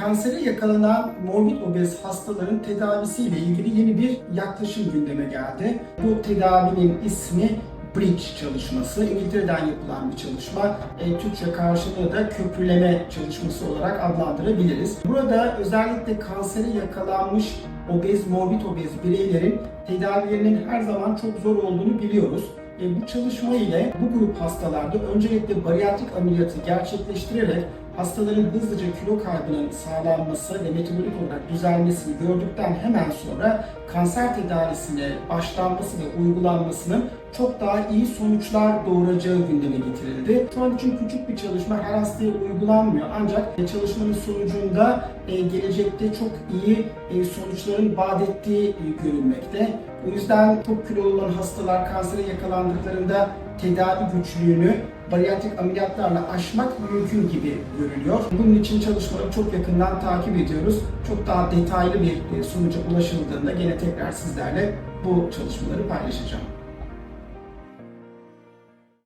kansere yakalanan morbid obez hastaların tedavisiyle ilgili yeni bir yaklaşım gündeme geldi. Bu tedavinin ismi Bridge çalışması. İngiltere'den yapılan bir çalışma. E, Türkçe karşılığı da köprüleme çalışması olarak adlandırabiliriz. Burada özellikle kansere yakalanmış obez, morbid obez bireylerin tedavilerinin her zaman çok zor olduğunu biliyoruz. E, bu çalışma ile bu grup hastalarda öncelikle bariyatrik ameliyatı gerçekleştirerek hastaların hızlıca kilo kaybının sağlanması ve metabolik olarak düzelmesini gördükten hemen sonra kanser tedavisine başlanması ve uygulanmasının çok daha iyi sonuçlar doğuracağı gündeme getirildi. Şu an için küçük bir çalışma her hastaya uygulanmıyor ancak çalışmanın sonucunda e, gelecekte çok iyi e, sonuçların vaat görülmekte. O yüzden çok kilolu olan hastalar kansere yakalandıklarında tedavi güçlüğünü bariyatrik ameliyatlarla aşmak mümkün gibi görülüyor. Bunun için çalışmaları çok yakından takip ediyoruz. Çok daha detaylı bir e, sonuca ulaşıldığında gene tekrar sizlerle bu çalışmaları paylaşacağım.